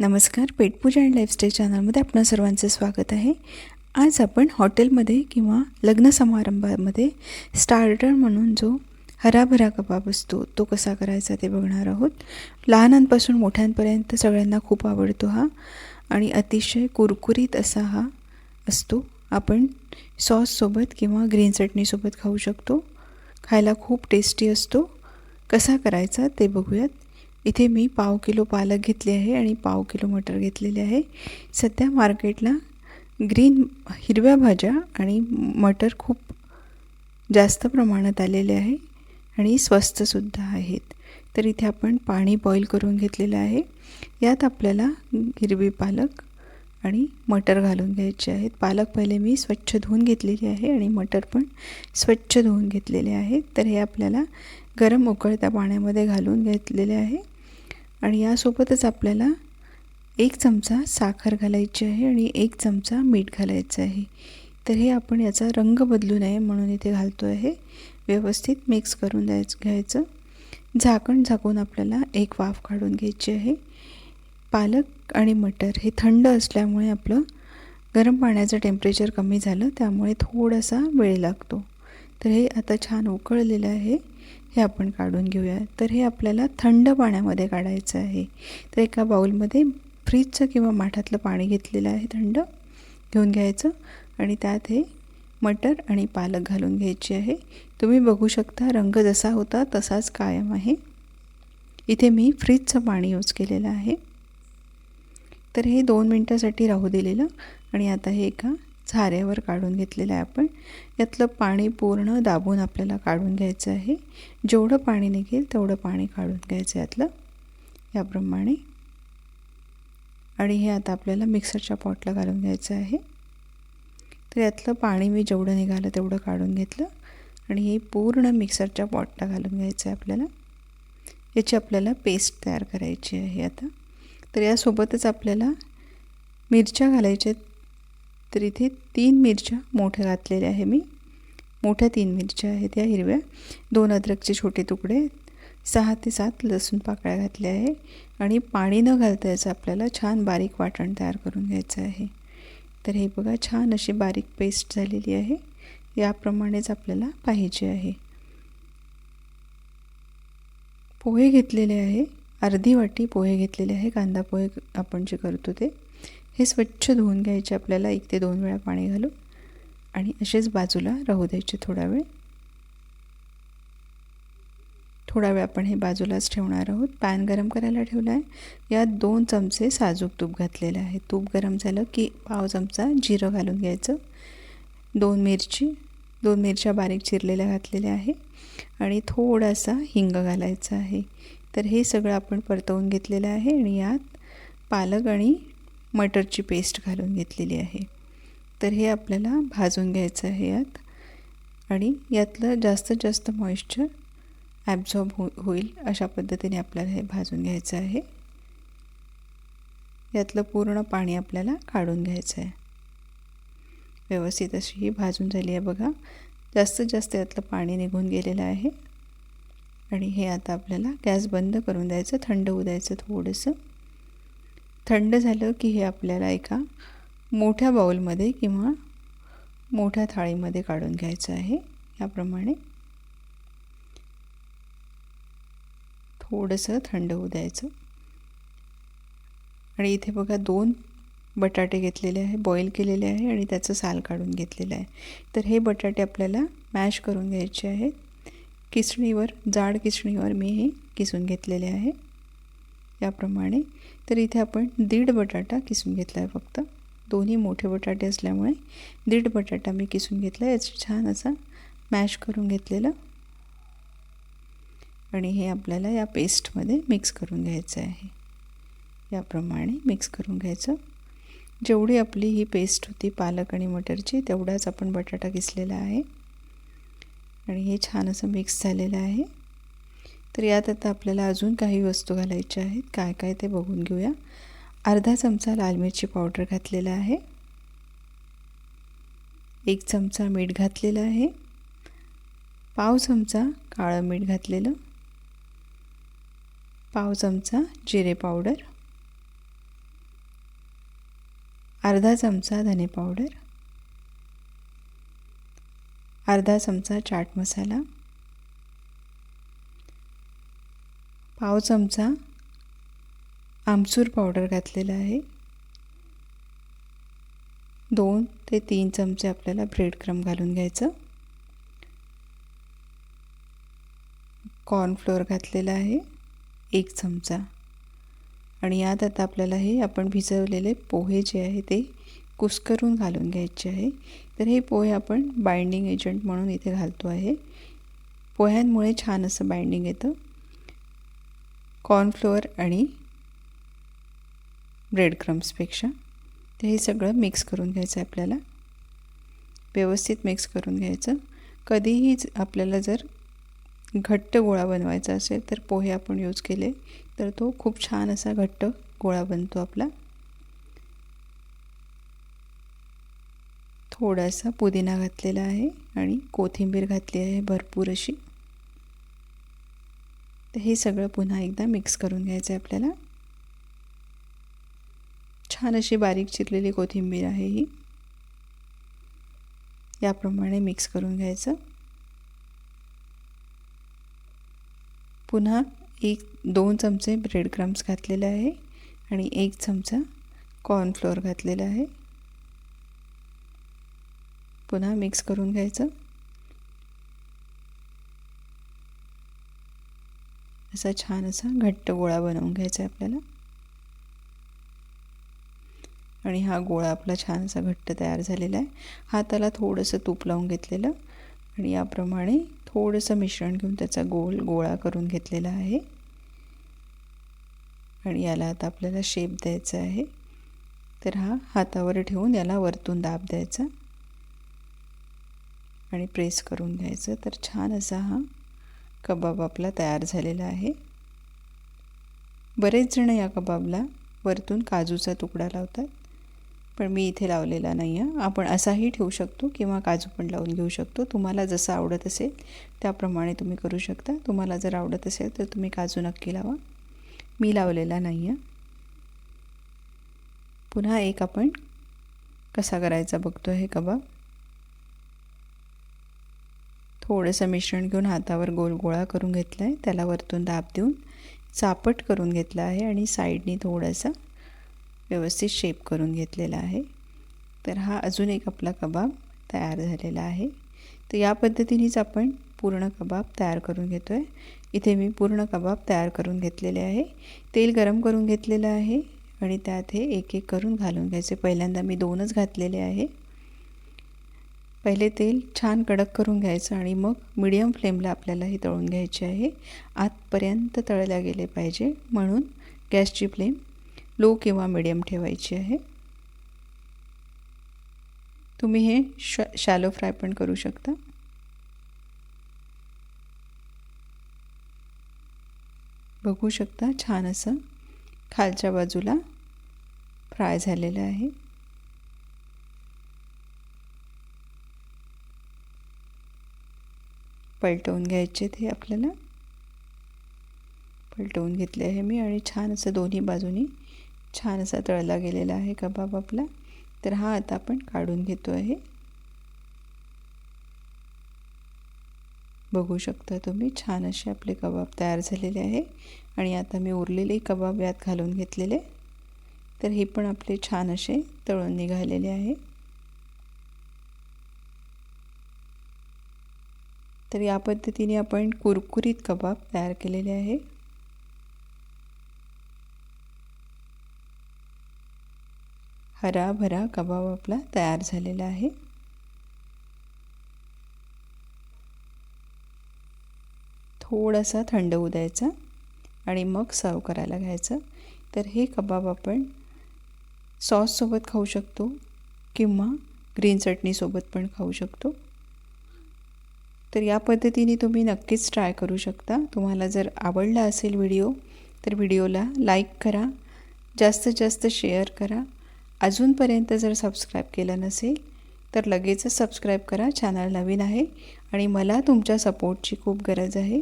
नमस्कार पेटपूजा and lifestyle चॅनलमध्ये आपणा सर्वांचं स्वागत आहे. आज आपण हॉटेलमध्ये किंवा लग्न समारंभामध्ये स्टार्टर म्हणून जो हराभरा कबाब असतो तो कसा करायचा ते बघणार आहोत. लहानांपासून मोठ्यांपर्यंत सगळ्यांना खूप आवडतो हा. आणि अतिशय कुरकुरीत असा हा असतो. आपण सॉससोबत किंवा ग्रीन चटणीसोबत खाऊ शकतो. खायला खूप टेस्टी असतो. कसा करायचा ते बघूयात. इथे मी पाव किलो पालक घेतले आहे आणि पाव किलो मटर घेतलेले आहे. सध्या मार्केटला ग्रीन हिरव्या भाज्या आणि मटर खूप जास्त प्रमाणात आलेले आहे आणि स्वस्तसुद्धा आहेत. तर इथे आपण पाणी बॉईल करून घेतलेलं आहे. यात आपल्याला हिरवी पालक आणि मटर घालून घ्यायचे आहेत. पालक पहिले मी स्वच्छ धुवून घेतलेली आहे आणि मटर पण स्वच्छ धुवून घेतलेले आहे तर हे आपल्याला गरम उकळत्या पाण्यामध्ये घालून घेतलेले आहे. आणि यासोबतच आपल्याला एक चमचा साखर घालायची आहे आणि एक चमचा मीठ घालायचं आहे. तर हे आपण याचा रंग बदलू नये म्हणून इथे घालतो आहे व्यवस्थित मिक्स करून द्यायचं घ्यायचं. झाकण झाकून आपल्याला एक वाफ काढून घ्यायची आहे. पालक आणि मटर हे थंड असल्यामुळे आपलं गरम पाण्याचं टेम्परेचर कमी झालं त्यामुळे थोडासा वेळ लागतो. तर हे आता छान उकळलेलं आहे. हे आपण काढून घेऊया. तर हे आपल्याला थंड पाण्यामध्ये काढायचं आहे. तर एका बाऊलमध्ये फ्रीजचं किंवा माठातलं पाणी घेतलेलं आहे थंड. घेऊन घ्यायचं आणि त्यात हे मटर आणि पालक घालून घ्यायची आहे. तुम्ही बघू शकता रंग जसा होता तसाच कायम आहे. इथे मी फ्रीजचं पाणी यूज केलेलं आहे. तर हे दोन मिनटासाठी राहू दिलेलं आणि आता हे एका झाऱ्यावर काढून घेतलेलं आहे आपण. यातलं पाणी पूर्ण दाबून आपल्याला काढून घ्यायचं आहे. जेवढं पाणी निघेल तेवढं पाणी काढून घ्यायचं यातलं. याप्रमाणे. आणि हे आता आपल्याला मिक्सरच्या पॉटला घालून घ्यायचं आहे. तर यातलं पाणी मी जेवढं निघालं तेवढं काढून घेतलं. आणि हे पूर्ण मिक्सरच्या पॉटला घालून घ्यायचं आहे आपल्याला. याची आपल्याला पेस्ट तयार करायची आहे आता. तर यासोबतच आपल्याला मिरच्या घालायच्या आहेत. तर इथे तीन मिरच्या मोठ्या घातलेल्या आहे मी. मोठ्या तीन मिरच्या आहेत या हिरव्या. दोन अद्रकचे छोटे तुकडे सहा ते सात लसूण पाकळ्या घातल्या आहे आणि पाणी न घालता याचं आपल्याला छान बारीक वाटण तयार करून घ्यायचं आहे. तर हे बघा छान अशी बारीक पेस्ट झालेली आहे. याप्रमाणेच आपल्याला पाहिजे आहे. पोहे घेतलेले आहे. अर्धी वाटी पोहे घेतलेले आहे. कांदा पोहे आपण जे करतो ते. हे स्वच्छ धुवून घ्यायचे आपल्याला एक ते दोन वेळा पाणी घालून. आणि असेच बाजूला राहू द्यायचे थोडा वेळ. थोडा वेळ आपण हे बाजूलाच ठेवणार आहोत. पॅन गरम करायला ठेवला आहे. यात दोन चमचे साजूक तूप घातलेलं आहे. तूप गरम झालं की पाव चमचा जिरं घालून घ्यायचं. दोन मिरची दोन मिरच्या बारीक चिरलेल्या घातलेल्या आहे. आणि थोडासा हिंग घालायचा आहे. तर हे सगळं आपण परतवून घेतलेलं आहे. आणि यात पालक आणि मटरची पेस्ट घालून घेतलेली आहे. तर हे आपल्याला भाजून घ्यायचं आहे यात. आणि यातलं जास्तीत जास्त मॉइश्चर ॲब्झॉर्ब हो होईल अशा पद्धतीने आपल्याला हे भाजून घ्यायचं आहे. यातलं पूर्ण पाणी आपल्याला काढून घ्यायचं आहे व्यवस्थित अशी ही भाजून झाली आहे बघा. जास्तीत जास्त यातलं पाणी निघून गेलेलं आहे. आणि हे आता आपल्याला गॅस बंद करून द्यायचं थंड होऊ द्यायचं थोडंसं. थंड झालं की हे आपल्याला एका मोठ्या बाऊलमध्ये किंवा मोठ्या थाळीमध्ये काढून घ्यायचं आहे. याप्रमाणे थोडंसं थंड होऊ द्यायचं. आणि इथे बघा दोन बटाटे घेतलेले आहे बॉईल केलेले आहे आणि त्याचं साल काढून घेतलेलं आहे. तर हे बटाटे आपल्याला मॅश करून घ्यायचे आहेत. किसणीवर जाड किसणीवर मी हे किसून घेतलेले आहे. याप्रमाणे तर इथे आपण दीड बटाटा किसून घेतला आहे फक्त. दोन्ही मोठे बटाटे असल्यामुळे दीड बटाटा मी किसून घेतला याचं छान असा मॅश करून घेतलेलं. आणि हे आपल्याला या पेस्टमध्ये मिक्स करून घ्यायचं आहे. याप्रमाणे मिक्स करून घ्यायचं. जेवढी आपली ही पेस्ट होती पालक आणि मटरची तेवढाच आपण बटाटा किसलेला आहे. आणि हे छान असं मिक्स झालेलं आहे. तर यात आता आपल्याला अजून काही वस्तू घालायच्या आहेत. काय काय ते बघून घेऊया. अर्धा चमचा लाल मिरची पावडर घातलेला आहे. एक चमचा मीठ घातलेलं आहे. पाव चमचा काळं मीठ घातलेलं. पाव चमचा जिरे पावडर. अर्धा चमचा धने पावडर. अर्धा चमचा चाट मसाला. पाव चमचा आमचूर पावडर घातलेला आहे. दोन ते तीन चमचे आपल्याला ब्रेड क्रम घालून घ्यायचं. कॉर्नफ्लोअर घातलेला आहे एक चमचा. आणि यात आता आपल्याला हे आपण भिजवलेले पोहे जे आहे ते कुस्करून घालून घ्यायचे आहे. तर हे पोहे आपण बाइंडिंग एजंट म्हणून इथे घालतो आहे. पोह्यांमुळे छान असं बाइंडिंग येतं. कॉर्नफ्लोअर आणि ब्रेड क्रम्सपेक्षा तर हे सगळं मिक्स करून घ्यायचं आहे आपल्याला. व्यवस्थित मिक्स करून घ्यायचं. कधीही आपल्याला जर घट्ट गोळा बनवायचा असेल तर पोहे आपण यूज केले तर तो खूप छान असा घट्ट गोळा बनतो आपला. थोडासा पुदिना घातलेला आहे आणि कोथिंबीर घातली आहे भरपूर अशी. तर हे सगळं पुन्हा एकदा मिक्स करून घ्यायचं आहे आपल्याला. छान अशी बारीक चिरलेली कोथिंबीर आहे ही. याप्रमाणे मिक्स करून घ्यायचं. पुन्हा एक दोन चमचे ब्रेड क्रम्स घातलेले आहे आणि एक चमचा कॉर्नफ्लोअर घातलेला आहे. पुन्हा मिक्स करून घ्यायचं. असा छान असा घट्ट गोळा बनवून घ्यायचा आहे आपल्याला. आणि हा गोळा आपला छान असा घट्ट तयार झालेला आहे. हाताला थोडंसं तूप लावून घेतलेलं. आणि याप्रमाणे थोडंसं मिश्रण घेऊन त्याचा गोल गोळा करून घेतलेला आहे. आणि याला आता आपल्याला शेप द्यायचा आहे. तर हा हातावर ठेवून याला वरतून दाब द्यायचा. आणि प्रेस करून घ्यायचं. तर छान असा हा कबाब आपला तयार झालेला आहे. बरेच जण या कबाबला वरतून काजूचा तुकडा लावतात. पण मी इथे लावलेला नाही आहे आपण असाही ठेवू शकतो किंवा काजू पण लावून घेऊ शकतो. तुम्हाला जसं आवडत असेल त्याप्रमाणे तुम्ही करू शकता. तुम्हाला जर आवडत असेल तर तुम्ही काजू नक्की लावा. मी लावलेला नाही आहे पुन्हा एक आपण कसा करायचा बघतो हे कबाब. थोडंसं मिश्रण घेऊन हातावर गोल गोळा करून घेतला आहे त्याला वरतून दाब देऊन चापट करून घेतला आहे आणि साईडनी थोडासा व्यवस्थित शेप करून घेतलेला आहे. तर हा अजून एक आपला कबाब तयार झालेला आहे. तर या पद्धतीनेच आपण पूर्ण कबाब तयार करून घेतो आहे इथे मी पूर्ण कबाब तयार करून घेतलेले आहे. तेल गरम करून घेतलेलं आहे आणि त्यात हे एक एक करून घालून घ्यायचे. पहिल्यांदा मी दोनच घातलेले आहे. पहिले तेल छान कडक करून घ्यायचं आणि मग मिडियम फ्लेमला आपल्याला हे तळून घ्यायचे आहे. आतपर्यंत तळल्या गेले पाहिजे. म्हणून गॅसची फ्लेम लो किंवा मिडियम ठेवायची आहे. तुम्ही हे श शॅलो फ्राय पण करू शकता. बघू शकता छान असं खालच्या बाजूला फ्राय झालेलं आहे. पलटवून घ्यायचे ते आपल्याला. पलटवून घेतले आहे मी आणि छान असं दोन्ही बाजूनी छान असा तळला गेलेला आहे कबाब आपला. तर हा आता आपण काढून घेतो आहे. बघू शकता तुम्ही छान असे आपले कबाब तयार झालेले आहे. आणि आता मी उरलेले कबाब यात घालून घेतलेले. तर हे पण आपले छान असे तळून निघालेले आहे. तर या पद्धतीने आपण कुरकुरीत कबाब तयार केलेले आहे. हरा भरा कबाब आपला तयार झालेला आहे. थोडासा थंड होऊ द्यायचा आणि मग सर्व करायला घ्यायचं. तर हे कबाब आपण सॉससोबत खाऊ शकतो किंवा ग्रीन चटणीसोबत पण खाऊ शकतो. तर या पद्धतीने तुम्ही नक्कीच ट्राय करू शकता. तुम्हाला जर आवडला असेल व्हिडिओ तर व्हिडिओला लाईक करा. जास्तीत जास्त शेअर करा. अजूनपर्यंत जर सबस्क्राईब केलं नसेल तर लगेचच सबस्क्राईब करा. चॅनल नवीन आहे आणि मला तुमच्या सपोर्टची खूप गरज आहे.